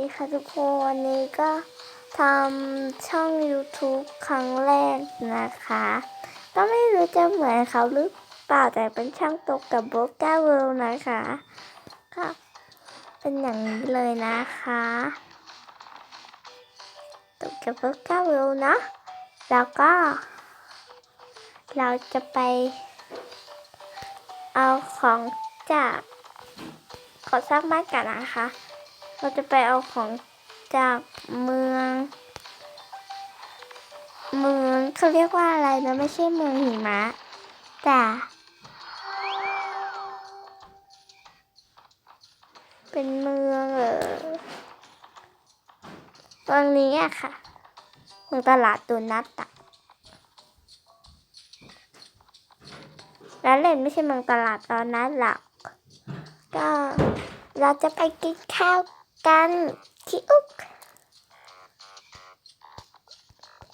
ดีค่ะทุกคนวันนี้ก็ทำช่อง YouTube ครั้งแรกนะคะ ก็ไม่รู้จะเหมือนเขาหรือเปล่าแต่เป็นช่องตกกับโบก้าเวลนะคะก็เป็นอย่างนี้เลยนะคะตกกับโบก้าเวลเนาะแล้วก็ เราจะไป เอาของจากขอสร้างบ้านกันนะคะ เราจะไปเอาของจากเมือง เมืองเขาเรียกว่าอะไรนะไม่ใช่เมืองหิมะแต่เป็นเมืองเออเมืองนี้อะค่ะเมืองตลาดตูนัตอะแล้วเล่นไม่ใช่เมืองตลาดตอนนั้นหรอกก็เราจะไปกินข้าว กันที่อุก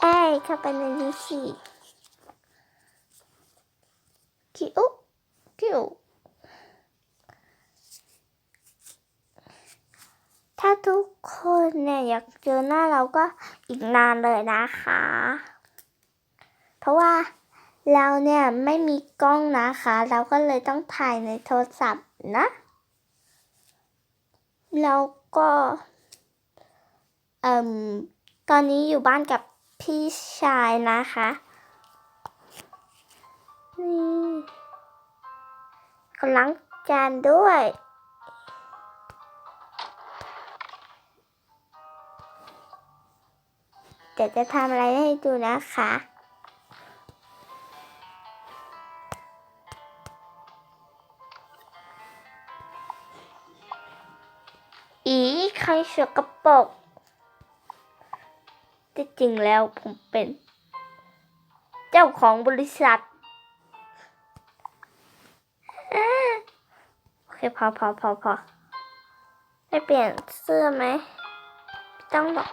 เอ้ยเข้าไปในนี้สิที่อุกที่อุกถ้าทุกคนเนี่ยอยากเจอหน้าเราก็อีกนานเลยนะคะ เพราะว่าเราเนี่ยไม่มีกล้องนะคะ เราก็เลยต้องถ่ายในโทรศัพท์นะแล้ว ก็เอ่มตอนนี้อยู่บ้านกับพี่ชายนะคะนี่กำลังจานด้วยเดี๋ยวจะทำอะไรให้ดูนะคะ อีใครสกปรกที่จริงแล้วผมเป็น เจ้าของบริษัทโอเคพอพอพอพอไม่เปลี่ยนเสื้อไหมต้องหรอก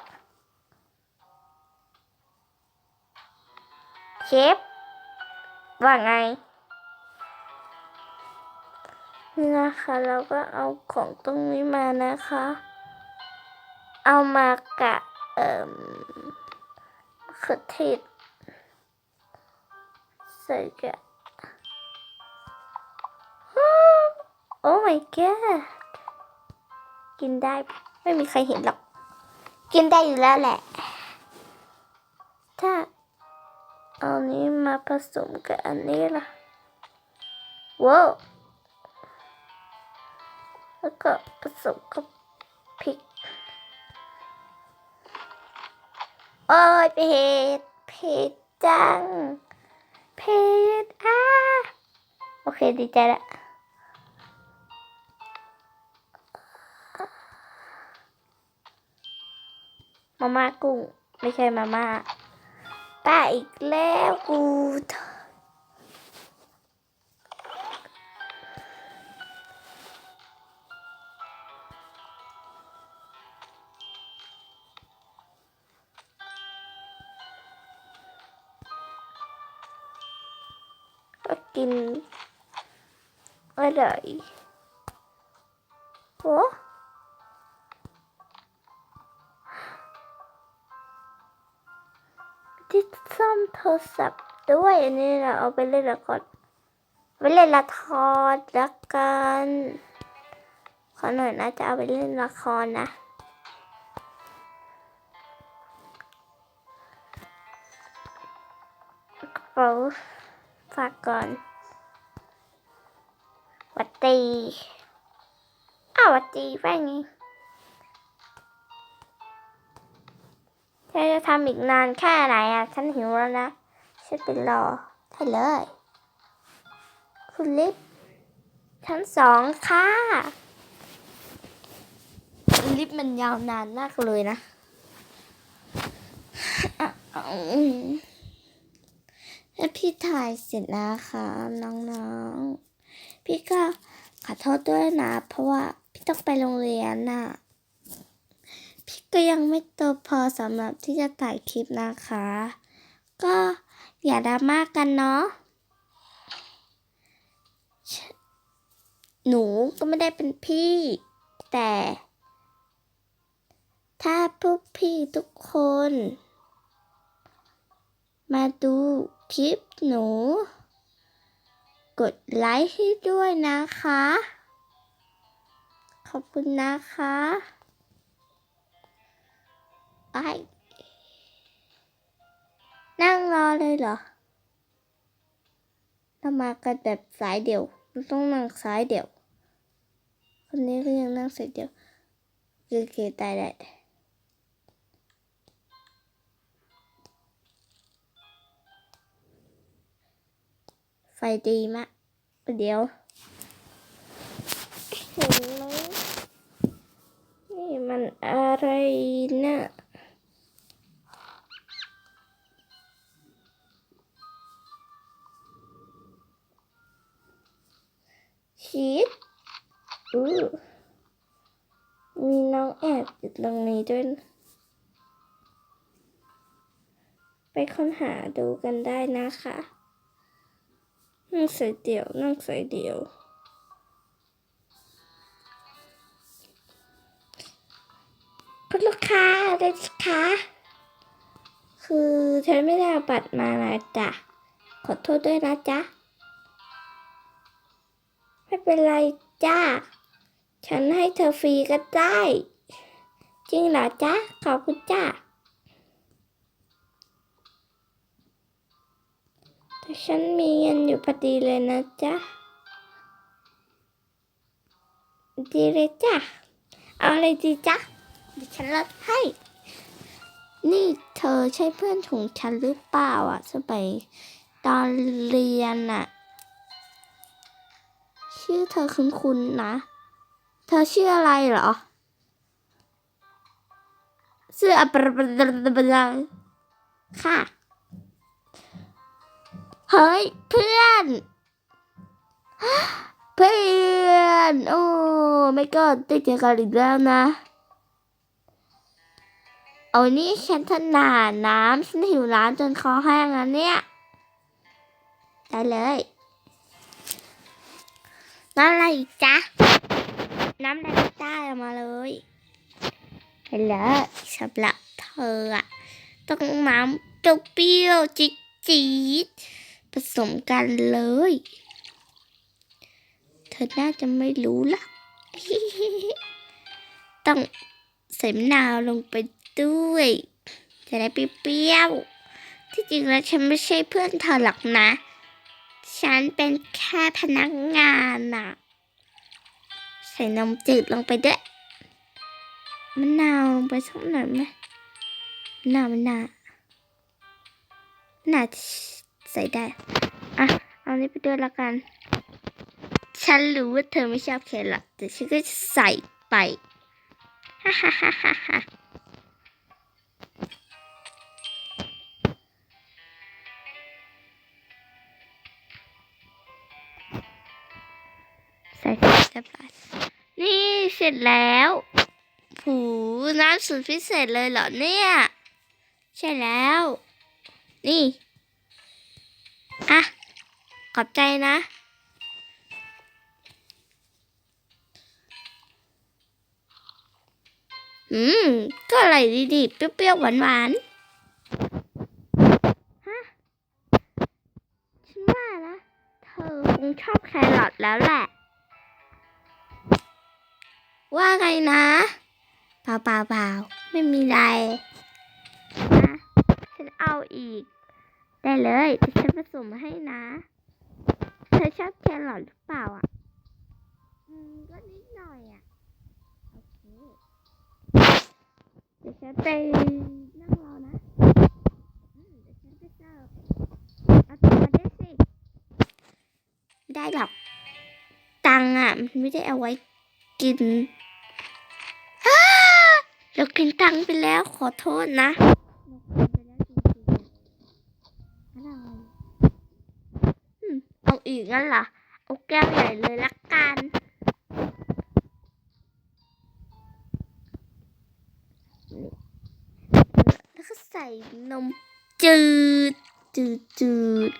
เชฟว่าไง นี่นะคะ เราก็เอาของตรงนี้มานะคะ เอามากะเอ่มมขือเทศใส่กะโอ้ my god กินได้ไม่มีใครเห็นหรอก กินได้อยู่แล้วแหละ ถ้าเอานี้มาผสมกับอันนี้ล่ะว้าว แล้วก็ผสมกับพริกโอ้ยเผ็ดเผ็ดจังเผ็ดอะโอเคดีใจละมาม่ากุ้ง ไม่ใช่มาม่าป้าอีกแล้วกูก็ กินอร่อยโอ้ที่ซ่อมโทรศัพท์ด้วยอันนี้เราเอาไปเล่นละครไปเล่นละครละกันขอหน่อยนะจะเอาไปเล่นละครนะกระเป๋า ฝากก่อนวัดดีอ้าววัดดีว่าไงเธอจะทำอีกนานแค่ไหนอะ ฉันหิวแล้วนะฉันไปรอได้เลย คุณลิฟชั้นสองค่ะ ลิฟมันยาวนานมากเลยนะอะอืม แล้วพี่ถ่ายเสร็จแล้วค่ะน้องๆ พี่ก็ขอโทษด้วยนะ เพราะว่าพี่ต้องไปโรงเรียนน่ะ พี่ก็ยังไม่โตพอสำหรับที่จะถ่ายคลิปนะคะ ก็อย่าดราม่ากกันเนาะหนูก็ไม่ได้เป็นพี่ แต่ ถ้าพวกพี่ทุกคน มาดู คลิปหนู กดไลค์ให้ด้วยนะคะ ขอบคุณนะคะไอนั่งรอเลยเหรอเรามากันแบบสายเดี่ยวมันต้องนั่งสายเดี่ยวคนนี้ก็ยังนั่งสายเดี่ยวโอเคตายได้ ดีมากเดี๋ยวเห็นไหมนี่มันอะไรนะชีสอู้มีน้องแอบอยู่ตรงนี้ด้วยนะไปค้นหาดูกันได้นะคะ นั่งใส่เดี่ยว นั่งใส่เดี่ยวคุณลูกค้าได้สิคะคือฉันไม่ได้เอาบัตรมานะจ๊ะ ขอโทษด้วยนะจ๊ะ ไม่เป็นไรจ้า ฉันให้เธอฟรีก็ได้ จริงเหรอจ๊ะ ขอบคุณจ้า แต่ฉันมีเงินอยู่พอดีเลยนะจ๊ะ ดีเลยจ้ะ เอาอะไรดีจ๊ะเดี๋ยวฉันลดให้ นี่เธอใช่เพื่อนของฉันหรือเปล่าอะสมัยตอนเรียนอะ ชื่อเธอคุ้นๆนะ เธอชื่ออะไรเหรอชื่ออะปะปะปะปะปะค่ะ เฮ้ยเพื่อน เพื่อนโอ้ไม่ก็ได้เจอกันอีกแล้วนะเอานี่ฉันถนาดน้ำฉันหิวน้ำจนคอแห้งแล้วเนี่ยได้เลยน้ำอะไรอีกจ๊ะน้ำอะไรก็ได้เอามาเลยไปเลยสำหรับเธออะต้องน้ำเปรี้ยวจี๊ด ผสมกันเลย เธอน่าจะไม่รู้ละต้องใส่มะนาวลงไปด้วย จะได้เปรี้ยว ที่จริงแล้วฉันไม่ใช่เพื่อนเธอหรอกนะ ฉันเป็นแค่พนักงานน่ะใส่นมจืดลงไปด้วยมะนาวลงไปสักหน่อยไหมมะนาวมะนาวน่าจะ ใส่ได้ อะ เอานี้ไปด้วยละกัน ฉันรู้ว่าเธอไม่ชอบแครอทแต่ฉันก็จะใส่ไป ฮ่าฮ่าฮ่าฮ่าฮ่าใส่เรียบร้อยนี่เสร็จแล้วหูน้ำสูตรพิเศษเลยเหรอเนี่ย ใช่แล้ว นี่ ขอบใจนะ อืม ก็อร่อยดีๆ เปรี้ยวๆ หวานๆ ฮะ ฉันว่านะ เธอคงชอบแครอทแล้วแหละ ว่าไงนะ เปล่าเปล่าเปล่าไม่มีไรนะฉันเอาอีก ได้เลยเดี๋ยวฉันผสมให้นะเธอ ชอบแครอทหรือเปล่าอะ อืม ก็นิดหน่อยอะ โอเค เดี๋ยวฉันไปนั่งรอนะ อืม เดี๋ยวฉันไปเสิร์ฟเอาตังค์มาด้วยสิไม่ได้หรอก ตังค์อะ มันไม่ได้เอาไว้กินอ้าเรากินตังค์ไปแล้วขอโทษนะเรากินไปแล้วจริงๆอะไรอืมเอีกงั้นเหรอ เอาแก้วใหญ่เลยละกัน แล้วก็ใส่นมจืด จืดจืด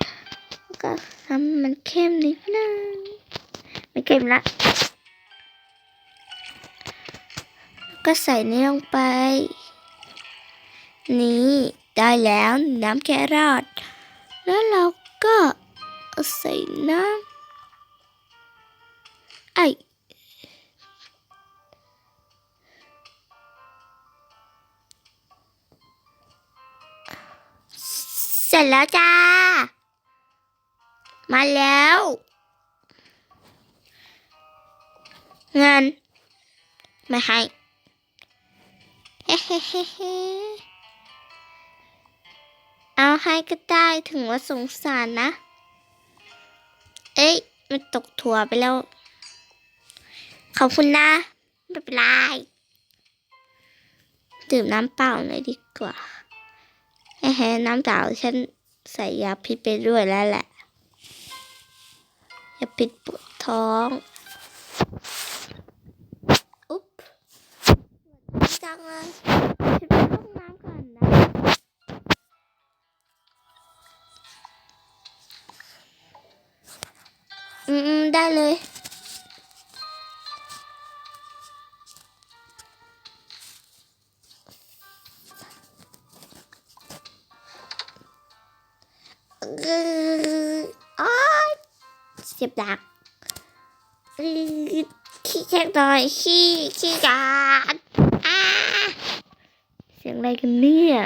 แล้วก็ทำมันเข้มนิดนึง ไม่เข้มละ ก็ใส่นี่ลงไป นี่ได้แล้วน้ำแครอทแล้วเราก็ เอาใส่น้ำไอเสร็จแล้วจ้า มาแล้ว เงิน ไม่ให้ เฮ้เฮ้เฮ้เฮ้เอาให้ก็ได้ถึงว่าสงสารนะ เอ้ย มันตกถั่วไปแล้ว ขอบคุณนะไม่เป็นไรดื่มน้ำเปล่าหน่อยดีกว่าเฮ้เฮ้น้ำเปล่าฉันใส่ยาพิษไปด้วยแล้วแหละยาพิษปวดท้องอุ๊บจังเลย อืมๆได้เลยเอออ้ายเสียบดักเออขี้แขกหน่อยขี้ขี้กาดอ้าเสียงอะไรกันเนี่ย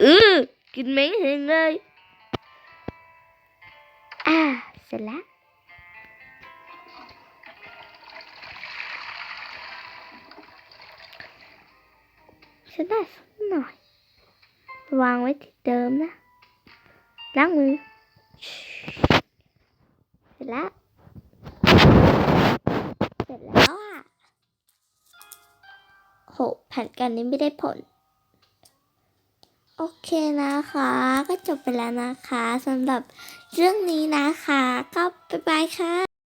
เออกินไม่เห็นเลยอ่าเสร็จแล้วฉันได้สักหน่อย วางไว้ที่เดิมนะล้างมือเสร็จแล้ว เสร็จแล้วอะโหแผนการนี้ไม่ได้ผล โอเคนะคะ ก็จบไปแล้วนะคะสำหรับเรื่องนี้นะคะ ก็บ๊ายบายค่ะ